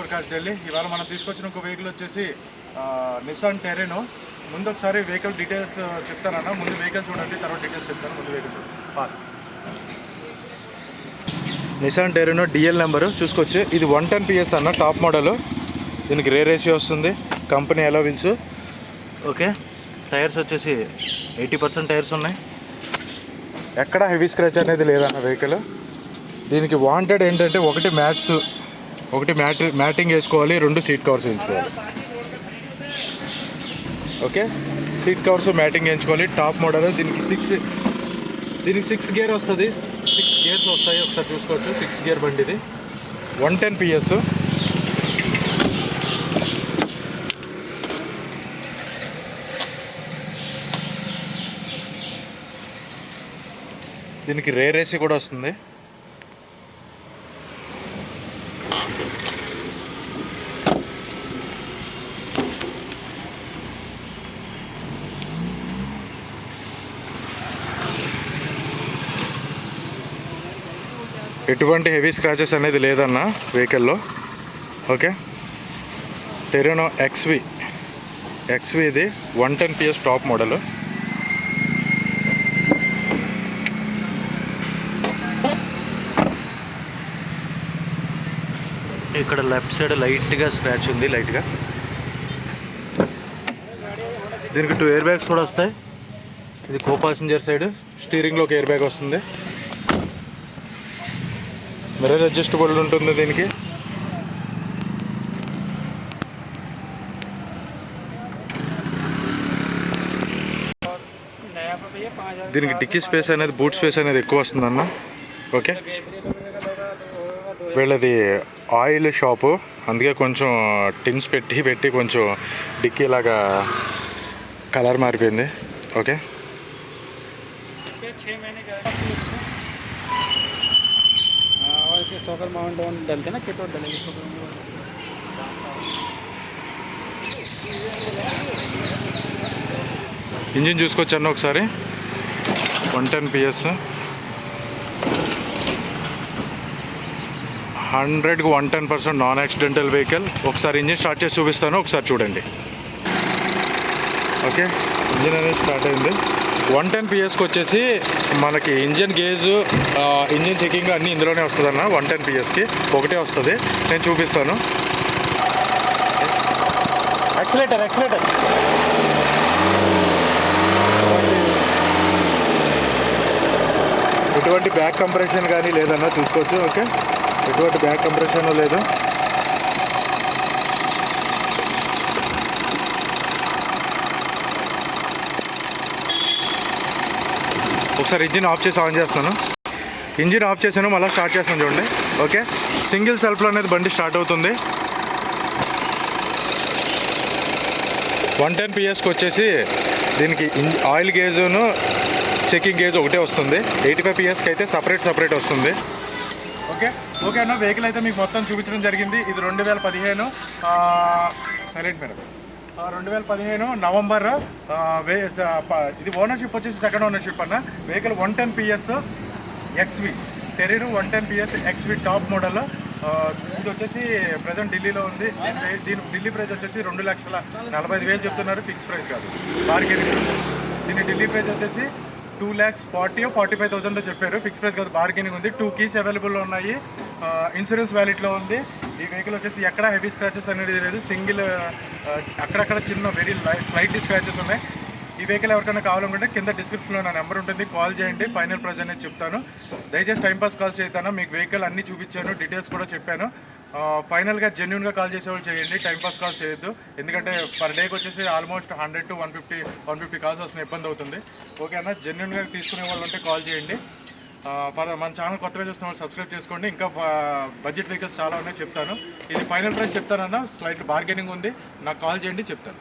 ప్రకాష్ ఢిల్లీ. ఇవాళ మనం తీసుకొచ్చిన ఒక వెహికల్ వచ్చేసి నిసాన్ టెరెనో ముందు ఒకసారి వెహికల్ డీటెయిల్స్ చెప్తానన్నా. ముందు వెహికల్ చూడండి తర్వాత డీటెయిల్స్ చెప్తాను. ముందు vehicle pass Nissan Terrano DL number చూసుకోవచ్చు. ఇది వన్ టెన్ పిఎస్ అన్న టాప్ మోడల్ దీనికి రే రేషియో వస్తుంది. కంపెనీ ఎలా విల్స్ ఓకే టైర్స్ వచ్చేసి ఎయిటీ పర్సెంట్ టైర్స్ ఉన్నాయి. ఎక్కడ హెవీ స్క్రాచ్ అనేది లేదన్న వెహికల్ దీనికి వాంటెడ్ ఏంటంటే ఒకటి మ్యాట్స్ ఒకటి మ్యాట్ మ్యాటింగ్ వేసుకోవాలి రెండు సీట్ కవర్స్ వేయించుకోవాలి. ఓకే? సీట్ కవర్స్ మ్యాటింగ్ వేయించుకోవాలి. టాప్ మోడల్ దీనికి సిక్స్ దీనికి సిక్స్ గేర్ వస్తుంది. సిక్స్ గేర్స్ వస్తాయి ఒకసారి చూసుకోవచ్చు. సిక్స్ గేర్ బండి ఇది వన్ టెన్ పిఎస్ దీనికి రేర్ ఏసీ కూడా వస్తుంది. ఎటువంటి హెవీ స్క్రాచెస్ అనేది లేదన్న వెహికల్లో. ఓకే? Terrano XV. ఎక్స్వి ఇది one ten PS top model. ఇక్కడ లెఫ్ట్ సైడ్ లైట్గా స్క్రాచ్ ఉంది లైట్గా. దీనికి టూ ఎయిర్ బ్యాగ్స్ కూడా వస్తాయి. ఇది కో పాసింజర్ సైడ్ స్టీరింగ్లో ఒక ఎయిర్ బ్యాగ్ వస్తుంది. మిర్రర్ అడ్జస్టబుల్ ఉంటుంది దీనికి? దీనికి డిక్కీ స్పేస్ అనేది బూట్ స్పేస్ అనేది ఎక్కువ వస్తుందన్న ఓకే. వీళ్ళది ఆయిల్ షాపు. అందుకే కొంచెం టిన్స్ పెట్టి పెట్టి కొంచెం డిక్కీ లాగా కలర్ మారిపోయింది. ఓకే. छः महीने का हाँ, और इसके सॉकर माउंट ऑन डलते हैं ना किट और डलेंगे सॉकर माउंट ఇంజిన్ చూసుకొచ్చాను ఒకసారి వన్ టెన్ పిఎస్ హండ్రెడ్కి one ten percent non accidental vehicle ఒకసారి ఇంజిన్ స్టార్ట్ చేసి చూపిస్తాను ఒకసారి చూడండి ఓకే ఇంజిన్ అనేది స్టార్ట్ అయింది వన్ టెన్ పిఎస్కి వచ్చేసి మనకి ఇంజిన్ గేజ్ ఇంజిన్ చెకింగ్ అన్నీ ఇందులోనే వస్తుందన్న వన్ టెన్ పిఎస్కి. ఒకటే వస్తుంది. నేను చూపిస్తాను. యాక్సిలేటర్ యాక్సిలేటర్ ఎటువంటి బ్యాక్ కంప్రెషన్ కానీ లేదన్నా చూసుకోవచ్చు ఓకే? ఎటువంటి బ్యాక్ కంప్రెషన్ లేదు. ఒకసారి ఇంజిన్ ఆఫ్ చేసి ఆన్ చేస్తాను. ఇంజిన్ ఆఫ్ చేశాను మళ్ళీ స్టార్ట్ చేస్తాను చూడండి. ఓకే? సింగిల్ సెల్ఫ్లో అనేది బండి స్టార్ట్ అవుతుంది. వన్ టెన్ పిఎస్కి వచ్చేసి దీనికి ఆయిల్ గేజును చెకింగ్ గేజ్ ఒకటే వస్తుంది. ఎయిటీ ఫైవ్ పిఎస్కి అయితే సపరేట్ సపరేట్ వస్తుంది. ఓకే? ఓకే అన్న వెహికల్ అయితే మీకు మొత్తం చూపించడం జరిగింది. ఇది రెండు వేల పదిహేను. సైలెంట్ మేడం రెండు వేల పదిహేను నవంబర్ ఇది ఓనర్షిప్ వచ్చేసి సెకండ్ ఓనర్షిప్ అన్న. Vehicle one ten PS XV టెరీరు one ten PS XV top model ఇది వచ్చేసి ప్రజెంట్ ఢిల్లీలో ఉంది. దీని దీని ఢిల్లీ ప్రైస్ వచ్చేసి రెండు లక్షల నలభై ఐదు వేలు చెప్తున్నారు. ఫిక్స్ ప్రైస్ కాదు. బార్గెనింగ్ దీని ఢిల్లీ ప్రైస్ వచ్చేసి two lakhs forty forty five థౌసండ్లో చెప్పారు. ఫిక్స్ ప్రైస్ కాదు. బార్గెనింగ్ ఉంది. టూ కీస్ అవైలబుల్లో ఉన్నాయి. ఇన్సూరెన్స్ వ్యాలిట్లో ఉంది. ఈ వెహికల్ వచ్చేసి ఎక్కడ హెవీ స్క్రాచెస్ అనేది లేదు. సింగిల్ అక్కడక్కడ చిన్న వెరీ స్లైట్లీ స్క్రాచెస్ ఉన్నాయి. ఈ వెహికల్ ఎవరికైనా కావాలనుకుంటే కింద డిస్క్రిప్షన్లో నా నెంబర్ ఉంటుంది. కాల్ చేయండి. ఫైనల్ ప్రైజ్ అనేది చెప్తాను. దయచేసి టైంపాస్ కాల్ చేస్తాను. మీకు వెహికల్ అన్నీ చూపించాను. డీటెయిల్స్ కూడా చెప్పాను. ఫైనల్గా జెన్యున్గా కాల్ చేసేవాళ్ళు చేయండి. టైంపాస్ కాల్ చేయొద్దు. ఎందుకంటే పర్ డేకి వచ్చేసి almost hundred to one fifty one fifty calls వస్తున్న ఇబ్బంది అవుతుంది. ఓకేనా జెన్యున్గా తీసుకునే వాళ్ళు ఉంటే కాల్ చేయండి. మన ఛానల్ కొత్తగా చూస్తున్న వాళ్ళు సబ్స్క్రైబ్ చేసుకోండి. ఇంకా బడ్జెట్ వెహికల్స్ చాలా ఉన్నాయి చెప్తాను. ఇది ఫైనల్ ప్రైస్ చెప్తానన్న స్లైట్ బార్గెనింగ్ ఉంది. నాకు కాల్ చేయండి చెప్తాను.